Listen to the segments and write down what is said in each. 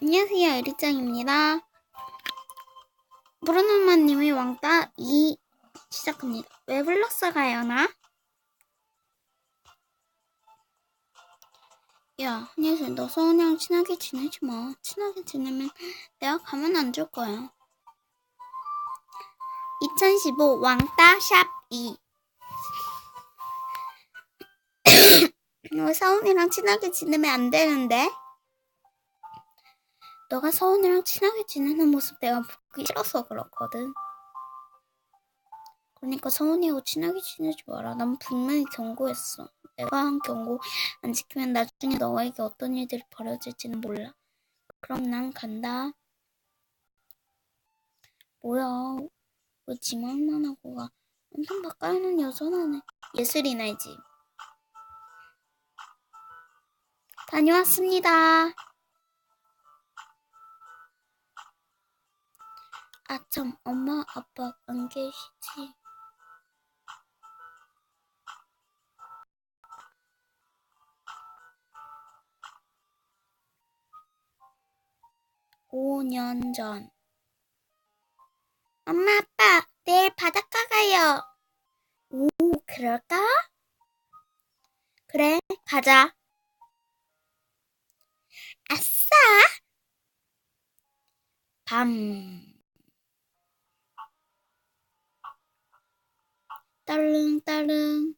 안녕하세요, 에리짱입니다. 브루노마님의 왕따 2 시작합니다. 왜 불렀어가요, 나? 야, 한예슬, 너 서은이랑 친하게 지내지 마. 친하게 지내면 내가 가면 안 줄 거야. 2015 왕따 샵 2. 너 서은이랑 친하게 지내면 안 되는데? 너가 서은이랑 친하게 지내는 모습 내가 보기 싫어서 그렇거든. 그러니까 서은이하고 친하게 지내지 마라. 난 분명히 경고했어. 내가 한 경고 안 지키면 나중에 너에게 어떤 일들이 벌어질지는 몰라. 그럼 난 간다. 뭐야? 왜 지말만 하고 가? 완전 바깥에는 여전하네. 예슬이네 집. 다녀왔습니다. 아참, 엄마, 아빠 안 계시지? 오 년 전. 엄마, 아빠, 내일 바닷가 가요. 오, 그럴까? 그래, 가자. 아싸! 밤. 딸릉, 딸릉.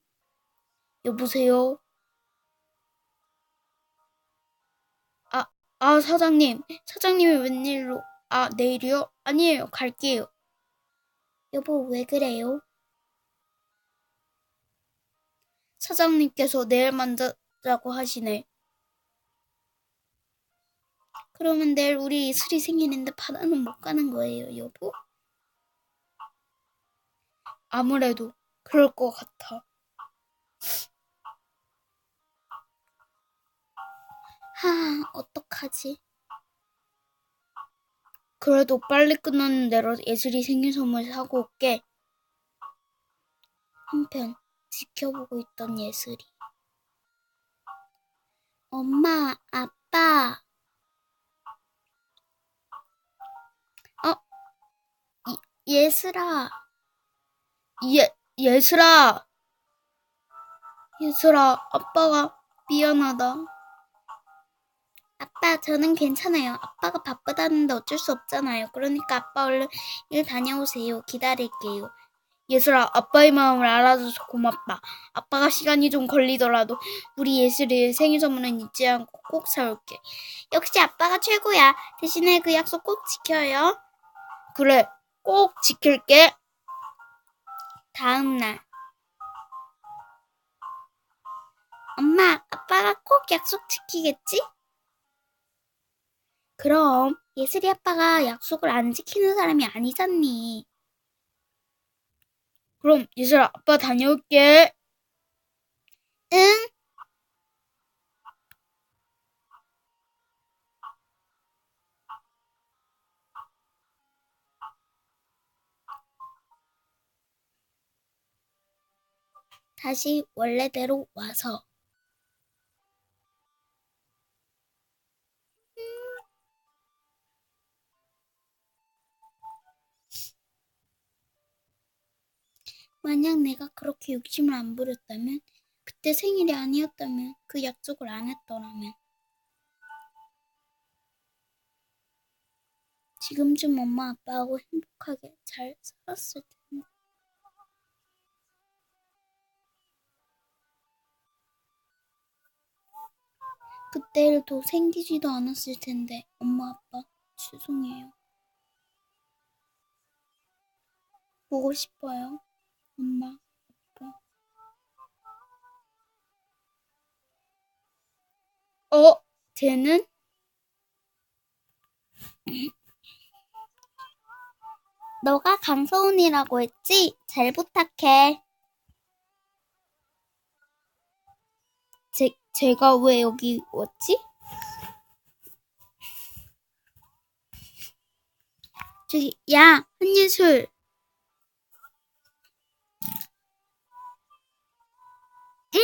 여보세요? 아, 아, 사장님. 사장님이 웬일로? 아, 내일이요? 아니에요. 갈게요. 여보, 왜 그래요? 사장님께서 내일 만나자고 하시네. 그러면 내일 우리 이슬이 생일인데 바다는 못 가는 거예요, 여보? 아무래도 그럴 것 같아. 하, 어떡하지? 그래도 빨리 끝나는 대로 예슬이 생일 선물 사고 올게. 한편 지켜보고 있던 예슬이. 엄마, 아빠. 어, 이, 예슬아. 예, 예슬아. 예슬아, 아빠가 미안하다. 아빠, 저는 괜찮아요. 아빠가 바쁘다는데 어쩔 수 없잖아요. 그러니까 아빠 얼른 일 다녀오세요. 기다릴게요. 예슬아, 아빠의 마음을 알아줘서 고맙다. 아빠가 시간이 좀 걸리더라도 우리 예슬이 생일 선물은 잊지 않고 꼭 사올게. 역시 아빠가 최고야. 대신에 그 약속 꼭 지켜요. 그래, 꼭 지킬게. 다음 날. 엄마, 아빠가 꼭 약속 지키겠지? 그럼 예슬이 아빠가 약속을 안 지키는 사람이 아니잖니. 그럼 예슬아, 아빠 다녀올게. 응. 다시 원래대로 와서 만약 내가 그렇게 욕심을 안 부렸다면, 그때 생일이 아니었다면, 그 약속을 안 했더라면, 지금쯤 엄마 아빠하고 행복하게 잘 살았을 텐데. 그때도 생기지도 않았을 텐데, 엄마 아빠 죄송해요. 보고 싶어요. 엄마, 아빠. 어, 쟤는? 너가 강서훈이라고 했지? 잘 부탁해. 제, 제가 왜 여기 왔지? 저기, 야, 한예술. 응?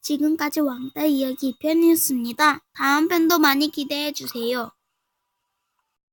지금까지 왕따 이야기 2편이었습니다. 다음 편도 많이 기대해 주세요.